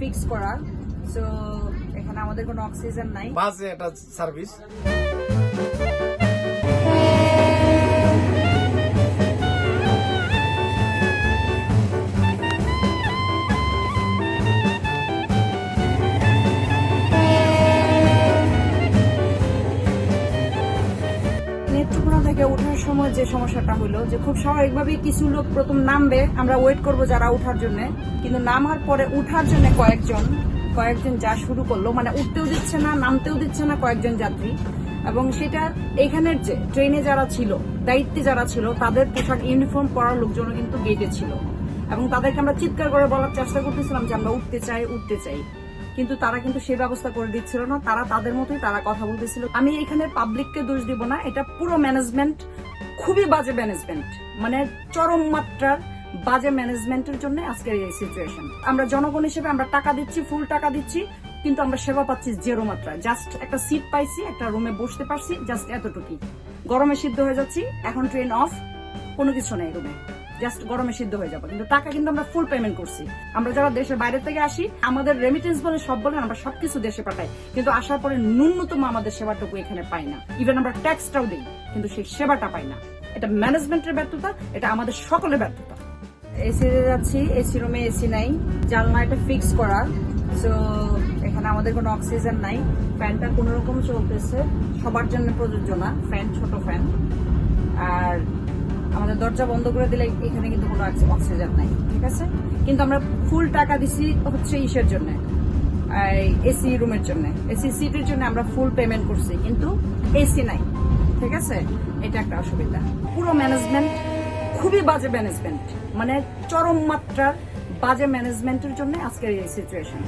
Fix করা। So এখানে আমাদের কোনো অক্সিজেন নাই। বাসে এটা সার্ভিস নেত্রকোনা থেকে ওঠার সময় যে সমস্যাটা হলো, যে খুব স্বাভাবিকভাবেই কিছু লোক প্রথম নামবে, আমরা ওয়েট করব যারা ওঠার জন্য। কিন্তু নামার পরে উঠার জন্য কয়েকজন কয়েকজন যা শুরু করল মানে উঠতেও দিচ্ছে না, নামতেও দিচ্ছে না কয়েকজন যাত্রী। এবং সেটা এখানের যে ট্রেনে যারা ছিল, দায়িত্বে যারা ছিল, তাদের পোশাক ইউনিফর্ম পরার লোকজনও কিন্তু গেটে ছিল। এবং তাদেরকে আমরা চিৎকার করে বলার চেষ্টা করতেছিলাম যে আমরা উঠতে চাই উঠতে চাই। কিন্তু তারা কিন্তু সে ব্যবস্থা করে দিচ্ছিল না। তারা তাদের মতোই তারা কথা বলতেছিল। আমি এখানে পাবলিককে দোষ দিব না। এটা পুরো ম্যানেজমেন্ট খুবই বাজে ম্যানেজমেন্ট মানে চরম মাত্রার বাজে ম্যানেজমেন্টের জন্য আজকের এই সিচুয়েশন আমরা জনগণ হিসেবে আমরা টাকা দিচ্ছি ফুল টাকা দিচ্ছি, কিন্তু আমরা সেবা পাচ্ছি জেরো মাত্রায়। জাস্ট একটা সিট পাইছি, একটা রুমে বসতে পারছি জাস্ট এতটুকুই। গরমে সিদ্ধ হয়ে যাচ্ছি, এখন ট্রেন অফ কোনো কিছু নেই রুমে জাস্ট গরমে সিদ্ধ হয়ে যাব। কিন্তু টাকা কিন্তু আমরা ফুল পেমেন্ট করছি। আমরা যারা দেশের বাইরে থেকে আসি, আমাদের রেমিটেন্স বলে সব বলে আমরা সবকিছু দেশে পাঠাই। কিন্তু আসার পরে ন্যূনতম আমাদের সেবাটুকু এখানে পাই না। ইভেন আমরা ট্যাক্সটাও দিই, কিন্তু সেই সেবাটা পাই না। এটা ম্যানেজমেন্টের ব্যর্থতা, এটা আমাদের সকলের ব্যর্থতা। এসি যাচ্ছি এসি রুমে এসি নাই জানলা এটা ফিক্স করা। তো এখানে আমাদের কোনো অক্সিজেন নাই। ফ্যানটা কোনো রকম চলতেছে, সবার জন্য প্রযোজ্য না। ফ্যান ছোট ফ্যান দরজা বন্ধ করে দিলে এখানে কিন্তু কোনো অক্সিজেন নাই, ঠিক আছে? কিন্তু আমরা ফুল টাকা দিছি হচ্ছে ইসের জন্য এসি রুমের জন্য। এসি সিটের জন্য আমরা ফুল পেমেন্ট করছি, কিন্তু এসি নাই, ঠিক আছে? এটা একটা অসুবিধা। পুরো ম্যানেজমেন্ট খুবই বাজে ম্যানেজমেন্ট মানে চরম মাত্রার বাজে ম্যানেজমেন্টের জন্য আজকের এই সিচুয়েশন